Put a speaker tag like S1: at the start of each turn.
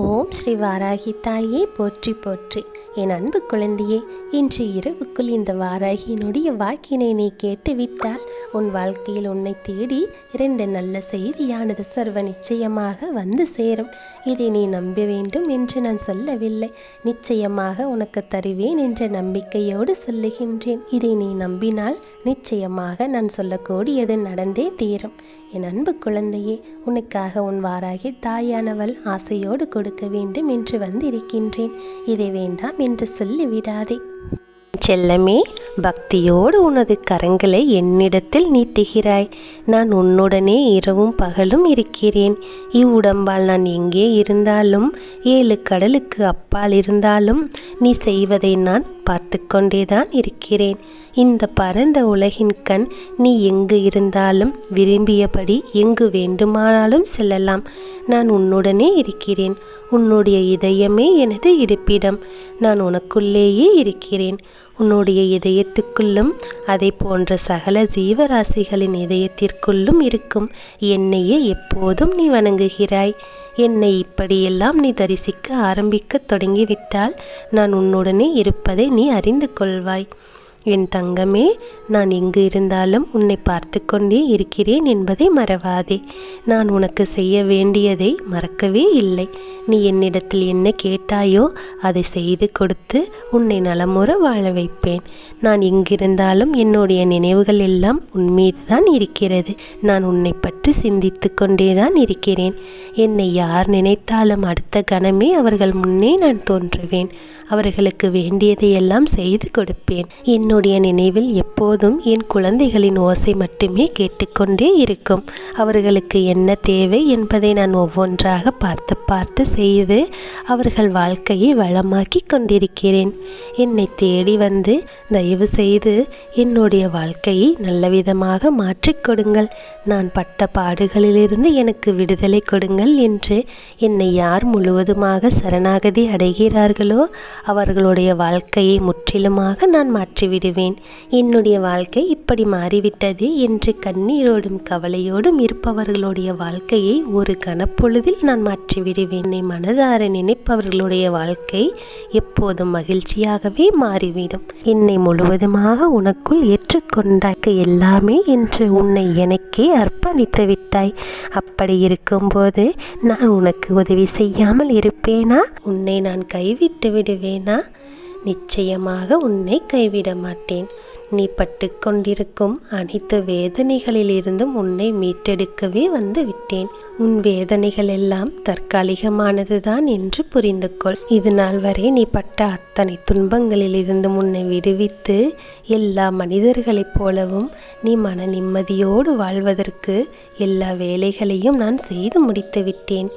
S1: ஓம் ஸ்ரீ வாராகி தாயே போற்றி போற்றி. என் அன்பு குழந்தையே இன்று இரவுக்குள் இந்த வாராகியினுடைய வாக்கினை நீ கேட்டுவிட்டால் உன் வாழ்க்கையில் உன்னை தேடி இரண்டு நல்ல செய்தியானது சர்வ நிச்சயமாக வந்து சேரும். இதை நீ நம்ப வேண்டும் என்று நான் சொல்லவில்லை. நிச்சயமாக உனக்கு தருவேன் என்ற நம்பிக்கையோடு சொல்லுகின்றேன். இதை நீ நம்பினால் நிச்சயமாக நான் சொல்லக்கூடியது நடந்தே தீரும். என் அன்பு குழந்தையே உனக்காக உன் வாராகி தாயானவள் ஆசையோடு கொடு கொடுக்க வேண்டும் என்று வந்திருக்கின்றேன். இதை வேண்டாம் என்று சொல்லிவிடாதே. செல்லமே பக்தியோடு உனது கரங்களை என்னிடத்தில் நீட்டுகிறாய். நான் உன்னுடனே இரவும் பகலும் இருக்கிறேன். இவ்வுடம்பால் நான் எங்கே இருந்தாலும் ஏழு கடலுக்கு அப்பால் இருந்தாலும் நீ செய்வதை நான் பார்த்து கொண்டேதான் இருக்கிறேன். இந்த பரந்த உலகின் கண் நீ எங்கு இருந்தாலும் விரும்பியபடி எங்கு வேண்டுமானாலும் செல்லலாம். நான் உன்னுடனே இருக்கிறேன். உன்னுடைய இதயமே எனது இருப்பிடம் நான் உனக்குள்ளேயே இருக்கிறேன். உன்னுடைய இதயத்துக்குள்ளும் அதை போன்ற சகல ஜீவராசிகளின் இதயத்திற்குள்ளும் இருக்கும். என்னையே எப்போதும் நீ வணங்குகிறாய். என்னை இப்படியெல்லாம் நீ தரிசிக்க ஆரம்பிக்க தொடங்கிவிட்டால் நான் உன்னுடனே இருப்பதை நீ அறிந்து கொள்வாய். என் தங்கமே நான் எங்கு இருந்தாலும் உன்னை பார்த்து கொண்டே இருக்கிறேன் என்பதை மறவாதே. நான் உனக்கு செய்ய வேண்டியதை மறக்கவே இல்லை. நீ என்னிடத்தில் என்ன கேட்டாயோ அதை செய்து கொடுத்து உன்னை நலமுற வாழ வைப்பேன். நான் எங்கிருந்தாலும் என்னுடைய நினைவுகள் எல்லாம் உன்மீது தான் இருக்கிறது. நான் உன்னை பற்றி சிந்தித்து கொண்டே தான் இருக்கிறேன். என்னை யார் நினைத்தாலும் அடுத்த கணமே அவர்கள் முன்னே நான் தோன்றுவேன். அவர்களுக்கு வேண்டியதையெல்லாம் செய்து கொடுப்பேன். என்னுடைய என்னுடைய நினைவில் எப்போதும் என் குழந்தைகளின் ஓசை மட்டுமே கேட்டுக்கொண்டே இருக்கும். அவர்களுக்கு என்ன தேவை என்பதை நான் ஒவ்வொன்றாக பார்த்து பார்த்து செய்து அவர்கள் வாழ்க்கையை வளமாக்கி கொண்டிருக்கிறேன். என்னை தேடி வந்து தயவு செய்து என்னுடைய வாழ்க்கையை நல்லவிதமாக மாற்றிக் கொடுங்கள். நான் பட்ட பாடுகளிலிருந்து எனக்கு விடுதலை கொடுங்கள் என்று என்னை யார் முழுவதுமாக சரணாகதி அடைகிறார்களோ அவர்களுடைய வாழ்க்கையை முற்றிலுமாக நான் மாற்றிவிடுவேன் என்னுடைய வாழ்க்கை இப்படி மாறிவிட்டது என்று கண்ணீரோடும் கவலையோடும் இருப்பவர்களுடைய வாழ்க்கையை ஒரு கணப்பொழுதில் நான் மாற்றிவிடுவேன். என்னை மனதார நினைப்பவர்களுடைய வாழ்க்கை எப்போதும் மகிழ்ச்சியாகவே மாறிவிடும். என்னை முழுவதுமாக உனக்குள் ஏற்றுக்கொண்டாய்க்கு எல்லாமே என்று உன்னை எனக்கே அர்ப்பணித்து விட்டாய். அப்படி இருக்கும்போது நான் உனக்கு உதவி செய்யாமல் இருப்பேனா? உன்னை நான் கைவிட்டு விடுவேனா? நிச்சயமாக உன்னை கைவிட மாட்டேன். நீ பட்டு கொண்டிருக்கும் அனைத்து வேதனைகளிலிருந்தும் உன்னை மீட்டெடுக்கவே வந்து விட்டேன். உன் வேதனைகள் எல்லாம் தற்காலிகமானதுதான் என்று புரிந்து கொள் இது நாள் வரை நீ பட்ட அத்தனை துன்பங்களிலிருந்தும் உன்னை விடுவித்து எல்லா மனிதர்களைப் போலவும் நீ மன நிம்மதியோடு வாழ்வதற்கு எல்லா வேலைகளையும் நான் செய்து முடித்து விட்டேன்.